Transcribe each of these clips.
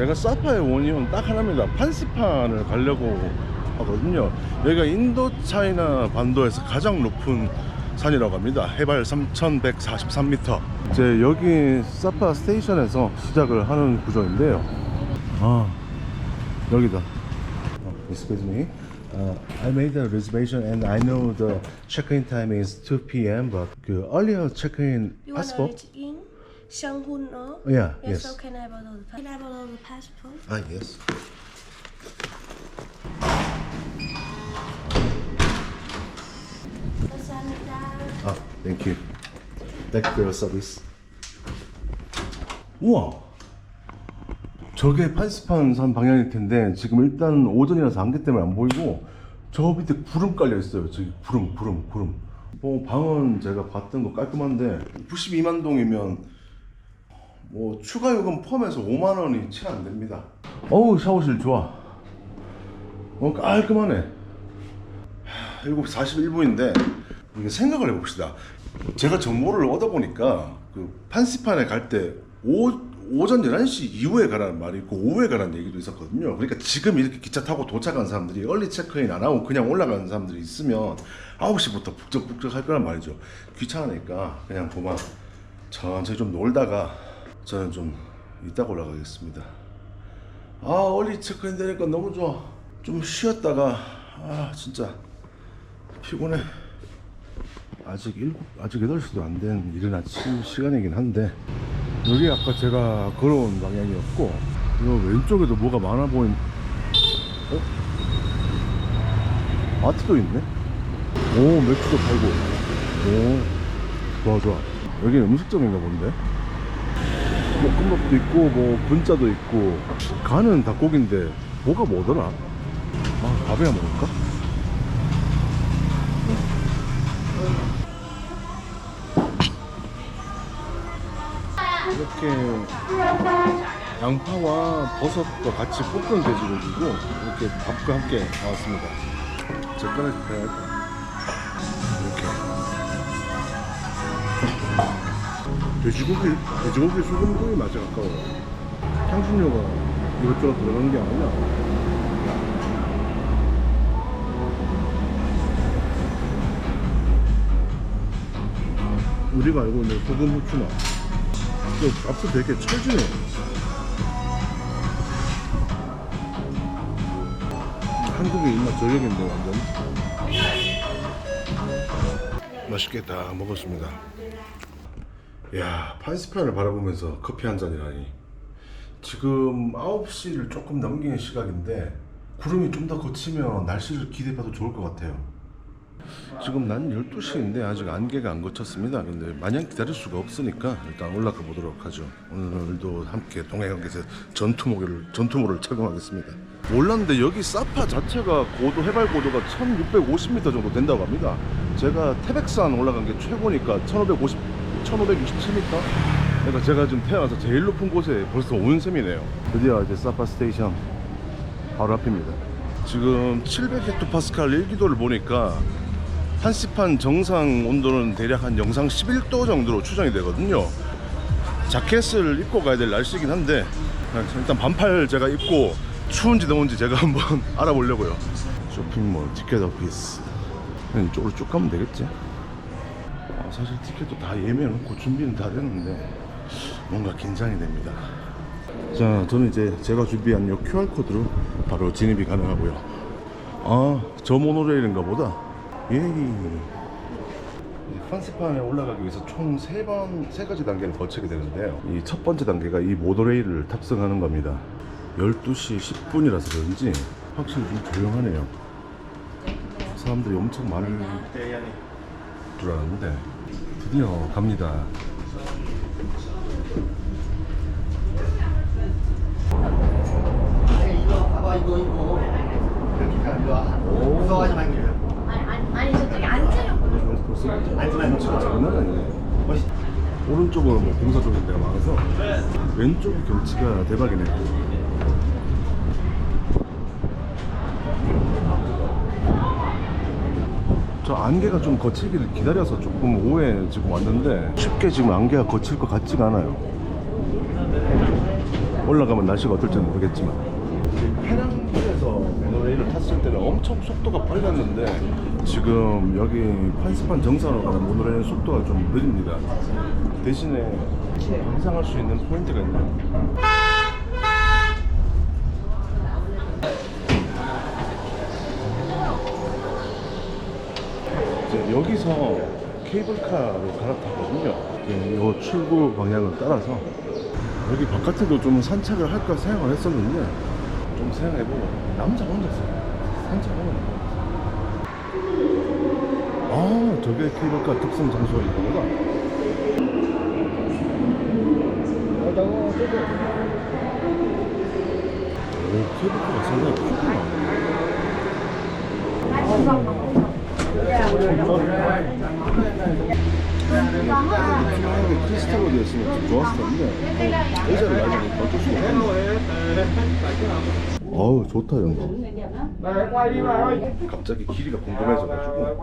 제가 사파에 온 이유는 딱 하나입니다. 판스판을 가려고 하거든요. 여기가 인도 차이나 반도에서 가장 높은 산이라고 합니다. 해발 3,143m. 이제 여기 사파 스테이션에서 시작을 하는 구조인데요. 아, 여기다. 어, excuse me. Uh, I made a reservation and I know the check-in time is 2 p.m. But 그 earlier check-in possible? Shanghun no? Yeah, Yes, yes. so can I borrow the Can I borrow the passport? Ah, yes. 감사합니다. 아, thank you. Thank you for your service. 우와. 저게 판스판 산 방향일 텐데 지금 일단 오전이라서 안개 때문에 안 보이고 저 밑에 구름 깔려 있어요. 저기 구름, 구름, 구름. 뭐 방은 제가 봤던 거 깔끔한데 92만 동이면 뭐 추가 요금 포함해서 5만 원이 채 안 됩니다. 어우 샤워실 좋아. 어 깔끔하네. 하, 7시 41분인데 이게 생각을 해봅시다. 제가 정보를 얻어보니까 그 판시판에 갈 때 오전 11시 이후에 가라는 말이 있고 오후에 가라는 얘기도 있었거든요. 그러니까 지금 이렇게 기차 타고 도착한 사람들이 얼리 체크인 안 하고 그냥 올라가는 사람들이 있으면 9시부터 북적북적 할 거란 말이죠. 귀찮으니까 그냥 그만 천천히 좀 놀다가 저는 좀 이따 올라가겠습니다. 아 얼리 체크인 되니까 너무 좋아. 좀 쉬었다가 아 진짜 피곤해. 아직 일곱 아직 8시도 안 된 이른 아침 시간이긴 한데 여기 아까 제가 걸어온 방향이었고 이 왼쪽에도 뭐가 많아 보인 어? 마트도 있네 오 맥주도 팔고 오 좋아 좋아 여기 음식점인가 본데 볶음밥도 있고 뭐 분짜도 있고 간은 닭고기인데 뭐가 뭐더라 아 밥이나 먹을까? 이렇게 양파와 버섯과 같이 볶은 돼지고기고 이렇게 밥과 함께 나왔습니다. 젓가락이 빼야 할까? 이렇게 돼지고기 돼지고기 소금구이 맛이 가까워요. 향신료가 이것저것 들어간 게 아니라 우리가 알고 있는 소금 후추 맛. 그 밥도 되게 찰지네. 한국의 입맛 저격인데 완전. 맛있게 다 먹었습니다. 야 판스판을 바라보면서 커피 한 잔이라니. 지금 9시를 조금 넘기는 시각인데 구름이 좀 더 거치면 날씨를 기대해봐도 좋을 것 같아요. 지금 난 12시인데 아직 안개가 안 거쳤습니다. 근데 마냥 기다릴 수가 없으니까 일단 올라가 보도록 하죠. 오늘도 함께 동해관계에서 전투모를 전투모를 착용하겠습니다. 몰랐는데 여기 사파 자체가 고도 해발 고도가 1650m 정도 된다고 합니다. 제가 태백산 올라간 게 최고니까 1550 1567m. 그러니까 제가 지금 태어나서 제일 높은 곳에 벌써 온 셈이네요. 드디어 이제 사파 스테이션 바로 앞입니다. 지금 700헥토파스칼 1기도를 보니까 한시판 정상 온도는 대략 한 영상 11도 정도로 추정이 되거든요. 자켓을 입고 가야 될 날씨이긴 한데 일단 반팔 제가 입고 추운지 더운지 제가 한번 알아보려고요. 쇼핑몰 티켓 오피스 이쪽으로 쭉 가면 되겠지? 아, 사실 티켓도 다 예매해놓고 준비는 다 됐는데 뭔가 긴장이 됩니다. 자, 저는 이제 제가 준비한 이 QR 코드로 바로 진입이 가능하고요. 아, 저 모노레일인가 보다. 예이. 판스판에 올라가기 위해서 총 세 번, 세 가지 단계를 거치게 되는데요. 이 첫 번째 단계가 이 모노레일을 탑승하는 겁니다. 12시 10분이라서 그런지 확실히 좀 조용하네요. 사람들이 엄청 많을 줄 알았는데 드디어 갑니다. 무서워하지 말고 이래 아니, 아니, 아니 저쪽에 앉으려고. 장난. 멋있 오른쪽으로 뭐 공사 쪽인 데가 많아서 왼쪽 경치가 대박이네. 저 안개가 좀 거치기를 기다려서 조금 오후에 지금 왔는데 쉽게 지금 안개가 거칠 것 같지가 않아요. 올라가면 날씨가 어떨지는 모르겠지만 페낭에서 모노레일을 탔을 때는 엄청 속도가 빨랐는데 지금 여기 판스판 정상으로 가는 모노레일 속도가 좀 느립니다. 대신에 감상할 수 있는 포인트가 있네요. 여기서 케이블카로 갈아타거든요. 이 출구 방향을 따라서 여기 바깥에도 좀 산책을 할까 생각을 했었는데 좀 생각해보고 남자 혼자서 산책하는 거. 아 저게 케이블카 특성 장소가 있구나. 오 케이블카가 상당히 크구나. 필요한 크리스탈로 되었으면 좀 좋았을 텐데 의자를 놔주니까 어쩔 수가 없네 어우 좋다 이런 거 갑자기 길이가 궁금해져가지고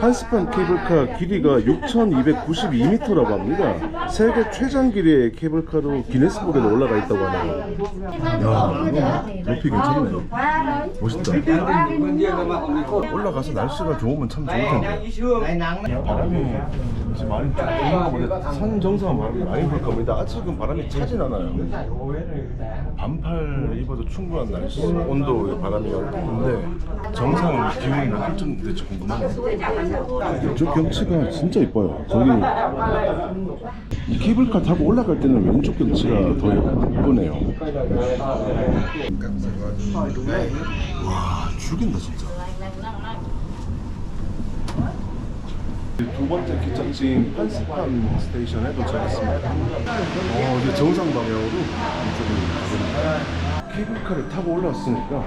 한스판 케이블카 길이가 6,292m라고 합니다 세계 최장 길이의 케이블카로 기네스북에도 올라가 있다고 하네요 야 높이 괜찮네 멋있다 올라가서 날씨가 좋으면 참 좋을 텐데 바람이 지금 많이. 산 정상 바람이 많이 불 겁니다. 아직은 바람이 차진 않아요. 반팔 입어도 충분한 날씨, 온도 바람이 있는데 정상 기온이 몇 도쯤 될지 궁금하네요. 저 경치가 진짜 이뻐요. 저기 이 케이블카 타고 올라갈 때는 왼쪽 경치가 더 이쁘네요. 와 죽인다 진짜. 두 번째 기착지인 판스판 스테이션에 도착했습니다. 어, 이제 정상 방향으로 이쪽으로 가봅니다. 케이블카를 타고 올라왔으니까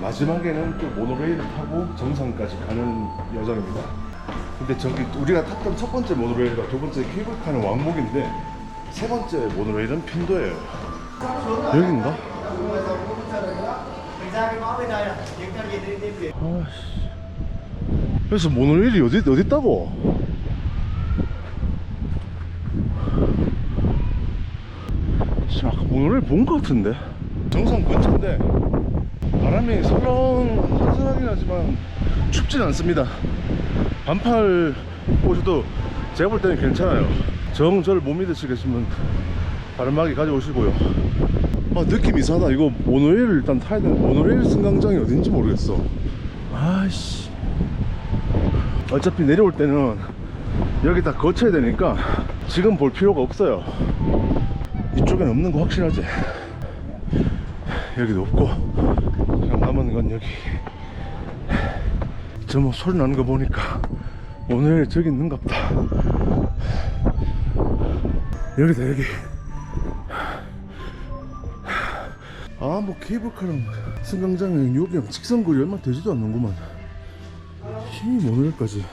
마지막에는 또 모노레일을 타고 정상까지 가는 여정입니다. 근데 저기 우리가 탔던 첫 번째 모노레일과 두 번째 케이블카는 왕복인데 세 번째 모노레일은 편도예요. 여긴가? 아씨. 그래서 모노레일이 어디 어디 있다고? 씨, 아까 모노레일 본것 같은데. 정상 근처인데 바람이 설렁 선선하긴 하지만 춥진 않습니다. 반팔 옷도 제가 볼 때는 괜찮아요. 정 저를 못 믿으시겠으면 바람막이 가져오시고요. 아 느낌 이상하다. 이거 모노레일 일단 타야 되는 모노레일 승강장이 어딘지 모르겠어. 아이씨. 어차피 내려올 때는 여기 다 거쳐야 되니까 지금 볼 필요가 없어요. 이쪽엔 없는 거 확실하지? 여기도 없고 그냥 남은 건 여기. 저 뭐 소리 나는 거 보니까 오늘 저기 있는갑다. 여기다 여기. 아 뭐 케이블카랑 승강장은 여기랑 직선거리 얼마 되지도 않는구만. 힘이 모노일까지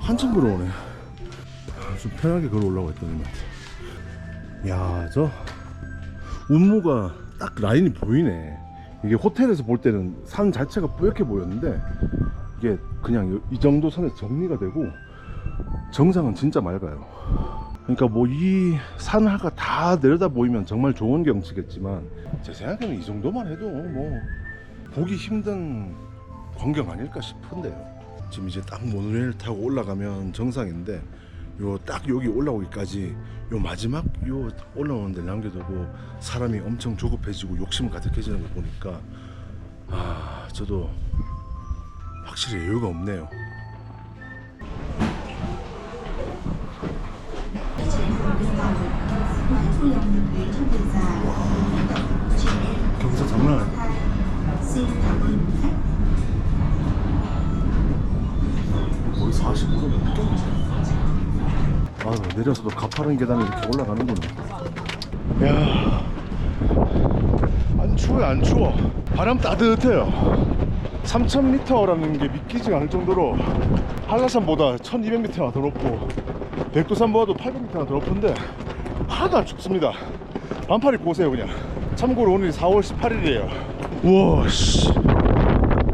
한참 걸어오네 아, 좀 편하게 걸어오려고 했더니만 야 저 운무가 딱 라인이 보이네 이게 호텔에서 볼 때는 산 자체가 뿌옇게 보였는데 이게 그냥 이 정도 선에서 정리가 되고 정상은 진짜 맑아요 그러니까 뭐 이 산하가 다 내려다 보이면 정말 좋은 경치겠지만 제 생각에는 이 정도만 해도 뭐 보기 힘든 광경 아닐까 싶은데요. 지금 이제 딱 모노레일 타고 올라가면 정상인데 요 딱 여기 올라오기까지 요 마지막 요 올라오는 데 남겨두고 사람이 엄청 조급해지고 욕심 가득해지는 거 보니까 아 저도 확실히 여유가 없네요. 경사 장난 아니야. 거의 45도 아 내려서도 가파른 계단을 이렇게 올라가는구나. 야, 안 추워요 안 추워. 바람 따뜻해요. 3000m라는 게 믿기지가 않을 정도로 한라산보다 1200m가 더 높고 백두산보다도 800m가 더 높은데 하나도 안 춥습니다. 반팔 입고 오세요 그냥. 참고로 오늘이 4월 18일이에요. 우와 씨.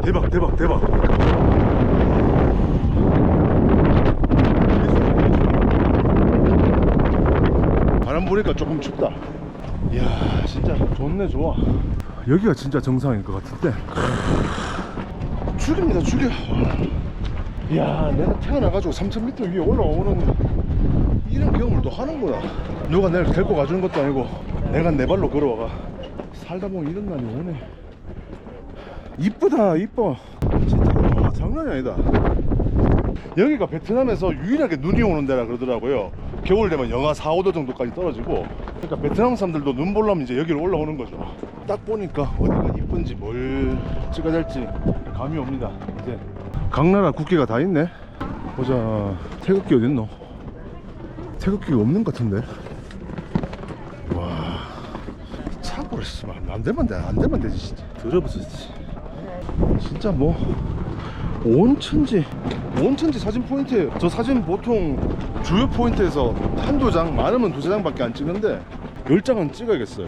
대박 대박 대박 바람 보니까 조금 춥다. 이야, 진짜 좋네, 좋아. 여기가 진짜 정상인 것 같은데. 죽입니다, 죽여. 이야, 내가 태어나가지고 3,000m 위에 올라오는 이런 경험을 또 하는구나. 누가 내를 데리고 가주는 것도 아니고 내가 내 발로 걸어와가 살다 보면 이런 날이 오네. 이쁘다, 이뻐. 진짜 와, 장난이 아니다. 여기가 베트남에서 유일하게 눈이 오는 데라 그러더라고요. 겨울 되면 영하 4, 5도 정도까지 떨어지고 그러니까 베트남 사람들도 눈 보려면 이제 여기로 올라오는 거죠. 딱 보니까 어디가 이쁜지 뭘 찍어야 될지 감이 옵니다. 이제 각 나라 국기가 다 있네. 보자. 태극기 어딨노? 태극기가 없는 것 같은데. 와. 차고를 씨발 안 되면 돼. 안 되면 되지 진짜. 더러워졌지. 진짜 뭐 온천지? 온천지 사진 포인트예요 저 사진 보통 주요 포인트에서 한두 장 많으면 두세 장밖에 안 찍는데 열 장은 찍어야겠어요.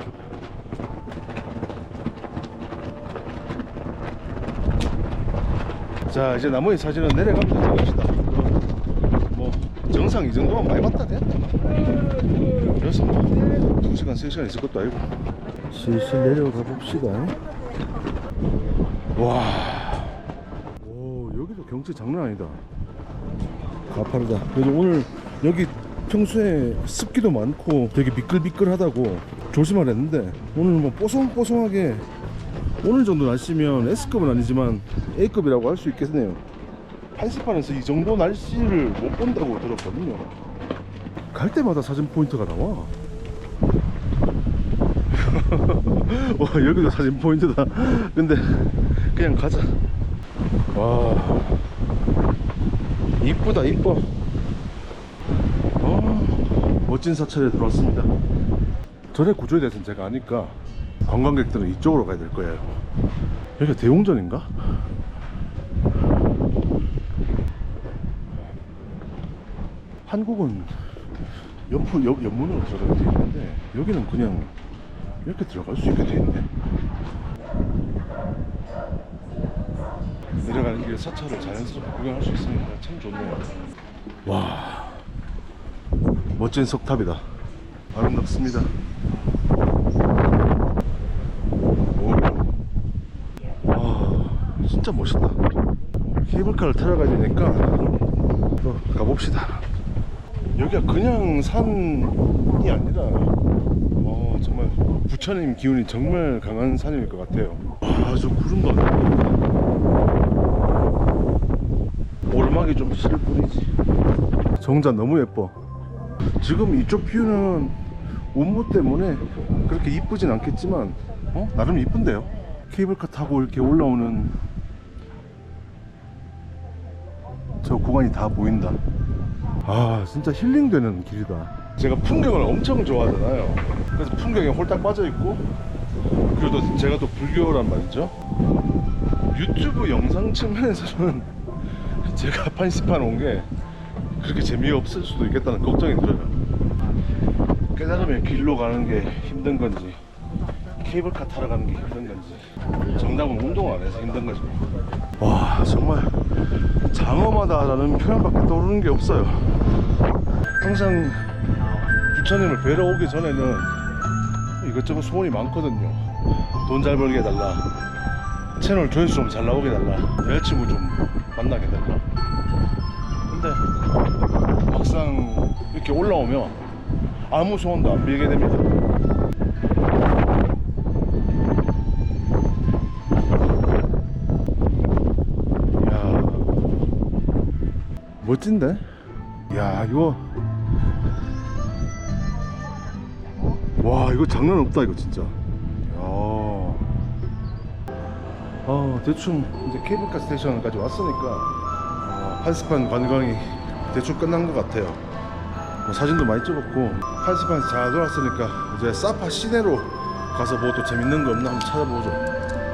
자 이제 나머지 사진은 내려가면서 찍읍시다. 뭐 정상 이 정도면 많이 봤다 됐다. 그래서 뭐 2시간 3시간 있을 것도 아니고. 슬슬 내려가 봅시다. 와 경치 장난 아니다. 가파르다. 그래도 오늘 여기 평소에 습기도 많고 되게 미끌미끌하다고 조심하라 했는데 오늘 뭐 뽀송뽀송하게 오늘 정도 날씨면 S급은 아니지만 A급이라고 할 수 있겠네요. 한시판에서 이 정도 날씨를 못 본다고 들었거든요. 갈 때마다 사진 포인트가 나와. 와 여기도 사진 포인트다. 근데 그냥 가자 와. 이쁘다 이뻐. 어, 멋진 사찰에 들어왔습니다. 절의 구조에 대해서는 제가 아니까 관광객들은 이쪽으로 가야 될 거예요. 여기가 대웅전인가? 한국은 옆, 옆, 옆문으로 들어가게 돼 있는데 여기는 그냥 이렇게 들어갈 수 있게 돼 있네 길에 사찰을 자연스럽게 구경할 수 있으니까 참 좋네요. 와, 멋진 석탑이다. 아름답습니다. 오, 와, 진짜 멋있다. 케이블카를 타러 가야 되니까 또 가봅시다. 여기가 그냥 산이 아니라 어, 정말 부처님 기운이 정말 강한 산일 것 같아요. 와, 저 구름 봐. 오르막이 좀 싫을 뿐이지. 정자 너무 예뻐. 지금 이쪽 뷰는 운무 때문에 그렇게 이쁘진 않겠지만 어? 나름 이쁜데요? 케이블카 타고 이렇게 올라오는 저 구간이 다 보인다. 아 진짜 힐링되는 길이다. 제가 풍경을 엄청 좋아하잖아요. 그래서 풍경에 홀딱 빠져있고 그리고 또 제가 또 불교란 말이죠. 유튜브 영상 측면에서는 제가 판시판 온 게 그렇게 재미없을 수도 있겠다는 걱정이 들어요. 깨달으면 길로 가는 게 힘든 건지 케이블카 타러 가는 게 힘든 건지 정답은 운동 안 해서 힘든 거죠. 와 정말 장엄하다라는 표현밖에 떠오르는 게 없어요. 항상 부처님을 뵈러 오기 전에는 이것저것 소원이 많거든요. 돈 잘 벌게 해달라. 채널 조회수 좀 잘 나오게 해달라. 여자친구 좀 만나게 해달라. 근데 막상 이렇게 올라오면 아무 소원도 안 빌게 됩니다. 야 멋진데? 야 이거 와 이거 장난 없다 이거 진짜. 어 대충 이제 케이블카 스테이션까지 왔으니까 어, 한스판 관광이 대충 끝난 것 같아요. 뭐 사진도 많이 찍었고 한스판에서 잘 돌았으니까 이제 사파 시내로 가서 뭐 또 재밌는 거 없나 한번 찾아보죠.